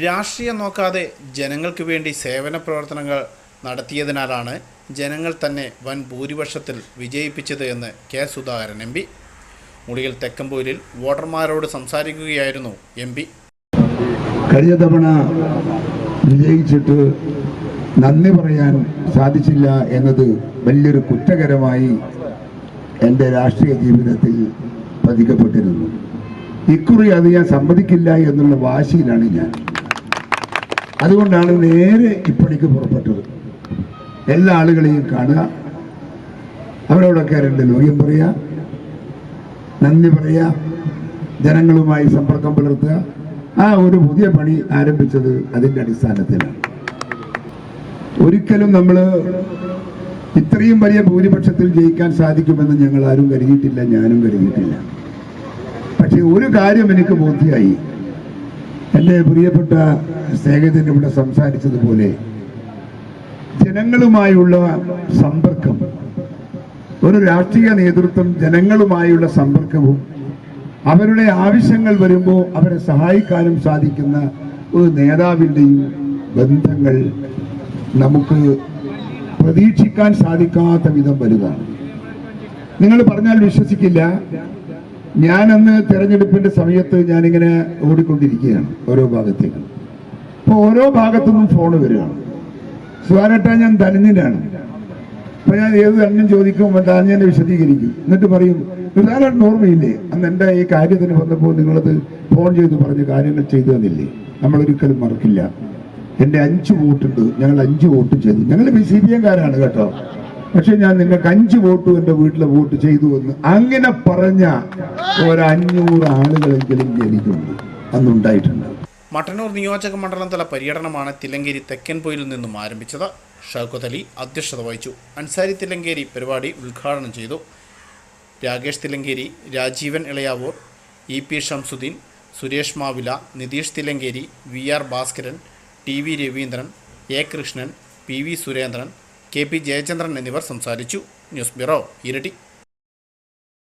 രാഷ്ട്രീയം നോക്കാതെ ജനങ്ങൾക്ക് വേണ്ടി സേവന പ്രവർത്തനങ്ങൾ നടത്തിയതിനാലാണ് ജനങ്ങൾ തന്നെ വൻ ഭൂരിപക്ഷത്തിൽ വിജയിപ്പിച്ചത് എന്ന് കെ സുധാകരൻ എം പി. മുളിയിൽ തെക്കമ്പൂരിൽ വോട്ടർമാരോട് സംസാരിക്കുകയായിരുന്നു എം പി. കഴിഞ്ഞ തവണ വിജയിച്ചിട്ട് നന്ദി പറയാൻ സാധിച്ചില്ല എന്നത് വലിയൊരു കുറ്റകരമായി എന്റെ രാഷ്ട്രീയ ജീവിതത്തിൽ പതിക്കപ്പെട്ടിരുന്നു. ഇക്കുറി അത് ഞാൻ സമ്മതിക്കില്ല എന്നുള്ള വാശിയിലാണ് ഞാൻ. അതുകൊണ്ടാണ് നേരെ ഇപ്പണിക്ക് പുറപ്പെട്ടത്. എല്ലാ ആളുകളെയും കാണുക. അവരോടൊക്കെ രണ്ട് ലോകം പറയുക. നന്ദി പറയുക. ജനങ്ങളുമായി സമ്പർക്കം പുലർത്തുക. ആ ഒരു പുതിയ പണി ആരംഭിച്ചത് അതിന്റെ അടിസ്ഥാനത്തിലാണ്. ഒരിക്കലും നമ്മൾ ഇത്രയും വലിയ ഭൂരിപക്ഷത്തിൽ ജയിക്കാൻ സാധിക്കുമെന്ന് ഞങ്ങൾ ആരും കരുതിയിട്ടില്ല ഞാനും കരുതിയിട്ടില്ല. പക്ഷേ ഒരു കാര്യം എനിക്ക് ബോധ്യമായി. എന്റെ പ്രിയപ്പെട്ട സ്നേഹിതൻ ഇവിടെ സംസാരിച്ചതുപോലെ ജനങ്ങളുമായുള്ള സമ്പർക്കം ഒരു രാഷ്ട്രീയ നേതൃത്വം ജനങ്ങളുമായുള്ള സമ്പർക്കവും അവരുടെ ആവശ്യങ്ങൾ വരുമ്പോൾ അവരെ സഹായിക്കാനും സാധിക്കുന്ന ഒരു നേതാവിന്റെയും ബന്ധങ്ങൾ നമുക്ക് പ്രതീക്ഷിക്കാൻ സാധിക്കാത്ത വിധം വലുതാണ്. നിങ്ങൾ പറഞ്ഞാൽ വിശ്വസിക്കില്ല ഞാനന്ന് തെരഞ്ഞെടുപ്പിന്റെ സമയത്ത് ഞാനിങ്ങനെ ഓടിക്കൊണ്ടിരിക്കുകയാണ് ഓരോ ഭാഗത്തേക്ക്. അപ്പോൾ ഓരോ ഭാഗത്തുനിന്നും ഫോൺ വരികയാണ്. സുധാരട്ട ഞാൻ ധനഞ്ഞനാണ് അപ്പൊ ഞാൻ ഏത് അന്നും ചോദിക്കും ധാന്യനെ വിശദീകരിക്കും. എന്നിട്ട് പറയും സുധാരട്ടൻ ഓർമ്മയില്ലേ? അന്ന് എന്റെ ഈ കാര്യത്തിന് വന്നപ്പോൾ നിങ്ങളത് ഫോൺ ചെയ്ത് പറഞ്ഞ കാര്യങ്ങൾ ചെയ്തു തന്നില്ലേ നമ്മൾ ഒരിക്കലും മറക്കില്ല. എന്റെ അഞ്ച് വോട്ടുണ്ട്. ഞങ്ങൾ അഞ്ച് വോട്ട് ചെയ്തു. ഞങ്ങൾ ബി സി പി എംകാരാണ് കേട്ടോ. പക്ഷെ ഞാൻ നിങ്ങൾക്ക് അഞ്ച് വോട്ടും എന്റെ വീട്ടിലെ വോട്ട് ചെയ്തു എന്ന് അങ്ങനെ പറഞ്ഞ ഒരഞ്ഞൂറ് ആളുകളെങ്കിലും എനിക്കുണ്ട്. അന്നുണ്ടായിട്ടുണ്ട്. മട്ടന്നൂർ നിയോജക മണ്ഡലം തല പര്യടനമാണ് തെക്കൻ തെക്കൻപൊയിൽ നിന്നും ആരംഭിച്ചത്. ഷൗക്കത്ത് അലി അധ്യക്ഷത വഹിച്ചു. അൻസാരി തിലങ്കേരി പരിപാടി ഉദ്ഘാടനം ചെയ്തു. Rakesh Thillankeri Rajeevan Elayavoor E P Shamsuddin Suresh Mavila Nitheesh Thillankeri V R Bhaskaran T V Raveendran A Krishnan P V Surendran K P Jayachandran എന്നിവർ സംസാരിച്ചു. ന്യൂസ് ബ്യൂറോ ഇരട്ടി.